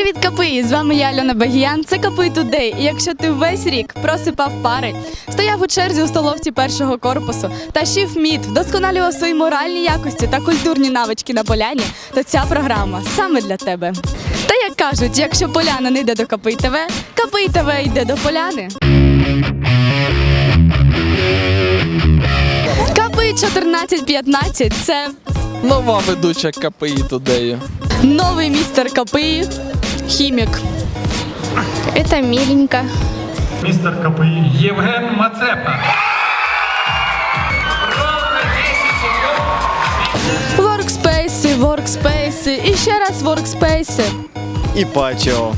Привіт, КПІ! З вами я Альона Багіян. Це КПІ Тудей. І якщо ти весь рік просипав пари, стояв у черзі у столовці першого корпусу та шив мід, вдосконалював свої моральні якості та культурні навички на поляні, то ця програма саме для тебе. Та як кажуть, якщо поляна не йде до КПІ ТВ, КПІ ТВ йде до поляни. КПІ 1415 – це Нова ведуча КПІ Тудею. новий містер КПІ, хімік. Это миленько. Мистер КПИ Евген Мацепа. Воркспейси, воркспейси і ще раз воркспейси. і патіо.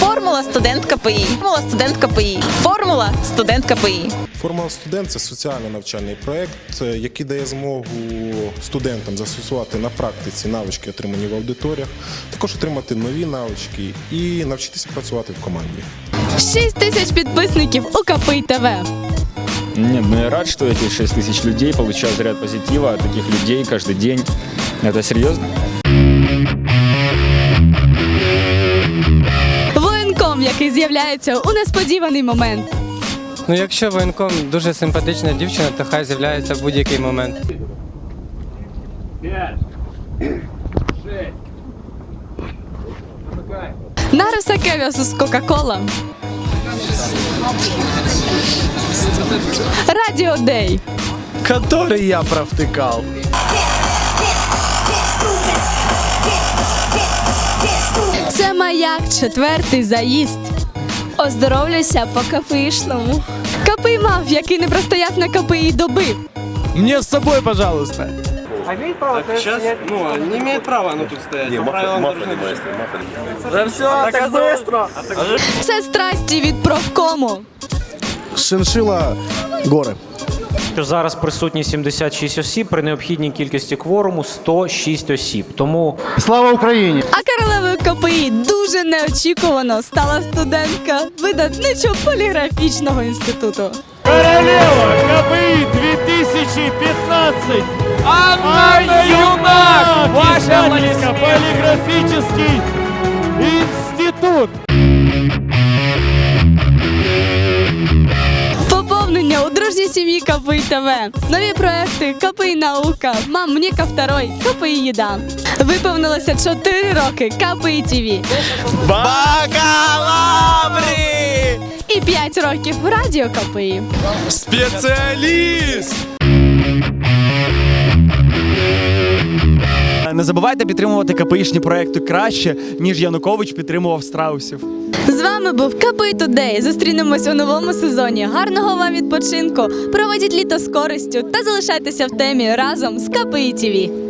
Формула студент КПІ. Формула студент КПІ. Формула студент КПІ. Формула студент це соціальний навчальний проєкт, е, який дає змогу студентам застосувати на практиці навички, отримані в аудиторіях, також отримати нові навички і навчитися працювати в команді. 6 тисяч підписників у КПІ ТВ. Нет, ну я рад, что эти 6 тысяч людей получают заряд позитива от таких людей каждый день. Это серьезно? Воєнком, який з'являється у несподіваний момент. Ну, якщо воєнком дуже симпатична дівчина, то хай з'являється в будь-який момент. Наруса Кевіасус Кока-Кола. Радіо Дей. Который я провтикав. Це маяк, четвертий заїзд. Оздоровлюся по кафешному. КПІ мав, який не простояв на КПІ доби. Мне с собой, пожалуйста. Це страсті від профкому. Шиншила гори. Що зараз присутні 76 осіб при необхідній кількості кворуму 106 осіб. Тому Слава Україні! А королевою КПІ дуже неочікувано стала студентка видатничого поліграфічного інституту. Королева КПІ 2015. Анна Юнак. Ваша поліграфічний інститут. Сім'ї ТВ. Нові проекти КПІ Наука, Мамніка Второй, КПІ Їда. Виповнилося 4 роки КПІ ТВ Бакалаври! і 5 років Радіо КПІ. Спеціаліст! Не забувайте підтримувати КПІшні проекти краще, ніж Янукович підтримував страусів. З вами був КПІ Тудей. Зустрінемось у новому сезоні. Гарного вам відпочинку! Проводіть літо з користю та залишайтеся в темі разом з КПІ ТВ.